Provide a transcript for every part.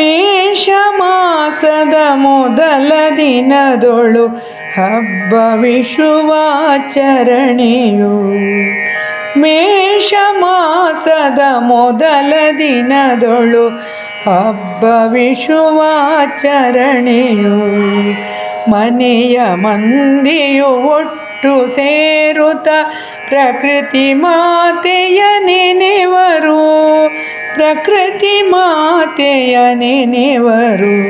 ಮೇಷ ಮಾಸದ ಮೊದಲ ದಿನದೊಳು ಹಬ್ಬ ವಿಷುವಾಚರಣೆಯು ಮೇಷ ಮಾಸದ ಮೊದಲ ದಿನದೊಳು ಹಬ್ಬ ವಿಷುವಾಚರಣೆಯು ಮನೆಯ ಮಂದಿಯು ಒಟ್ಟು ಸೇರುತ್ತ ಪ್ರಕೃತಿ ಮಾತೆಯ ಪ್ರಕೃತಿ ಮಾತೆಯ ನೆನೆವರು.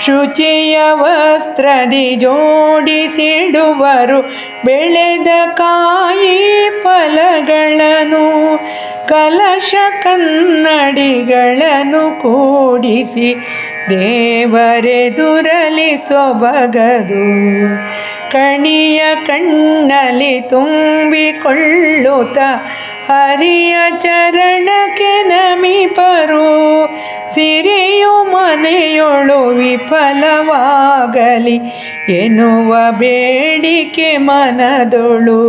ಶುಚಿಯ ವಸ್ತ್ರದಿ ಜೋಡಿಸಿಡುವರು. ಬೆಳೆದ ಕಾಯಿ ಫಲಗಳನ್ನು, ಕಲಶ ಕನ್ನಡಿಗಳನ್ನು ಕೂಡಿಸಿ ದೇವರೆದುರಲಿ ಸೊಬಗದು. ಕಣಿಯ ಕಣ್ಣಲ್ಲಿ ತುಂಬಿಕೊಳ್ಳುತ್ತ ಹರಿಯ ಚರಣಕ್ಕೆ ಮನೆಯೊಳು ವಿಫಲವಾಗಲಿ ಎನ್ನುವ ಬೇಡಿಕೆ ಮನದೊಳು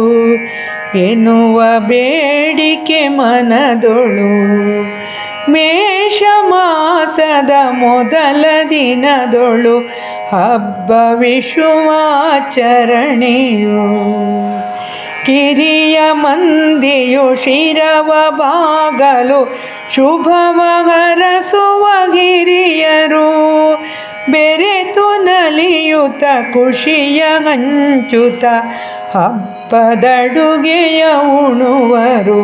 ಎನ್ನುವ ಬೇಡಿಕೆ ಮನದೊಳು. ಮೇಷ ಮಾಸದ ಮೊದಲ ದಿನದೊಳು ಹಬ್ಬ ವಿಷುವಾಚರಣೆಯು ಕಿರಿಯ ಮಂದಿಯು ಶಿರವ ಬಾಗಲು ಶುಭವ ಹರಸುವ ಗಿರಿಯರು ಬೆರೆತು ನಲಿಯುತ್ತ ಖುಷಿಯ ಹಂಚುತ ಹಬ್ಬದಡುಗೆಯ ಉಣುವರು.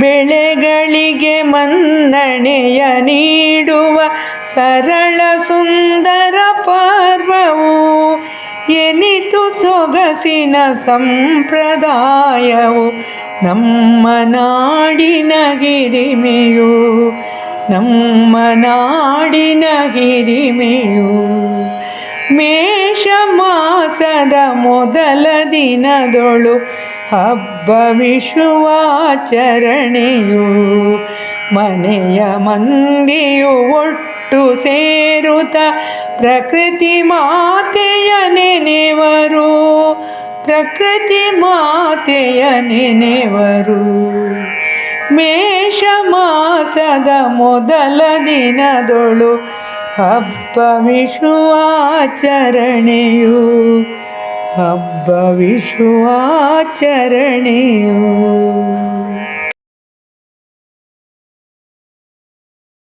ಬೆಳೆಗಳಿಗೆ ಮನ್ನಣೆಯ ನೀಡುವ ಸರಳ ಸುಂದರ ಪರ್ವವು ಎನಿತು ಸೊಗಸಿನ ಸಂಪ್ರದಾಯವು. ನಮ್ಮ ನಾಡಿನ ಗಿರಿಮೆಯು ನಮ್ಮ ನಾಡಿನ ಗಿರಿಮೆಯು ಮೇಷ ಮಾಸದ ಮೊದಲ ದಿನದೊಳು ಹಬ್ಬ ವಿಶ್ವಾಚರಣೆಯು ಮನೆಯ ಮಂದಿಯು ಒಟ್ಟು ಸೇರುತ್ತ ಪ್ರಕೃತಿ ನೆನೆವರು ಪ್ರಕೃತಿ ಮಾತೆಯ ನೆನೆವರು. ಮೇಷ ಮಾಸದ ಮೊದಲ ದಿನದೊಳು ಹಬ್ಬ ವಿಷುವಾಚರಣೆಯು ಹಬ್ಬ ವಿಷುವಾಚರಣೆಯು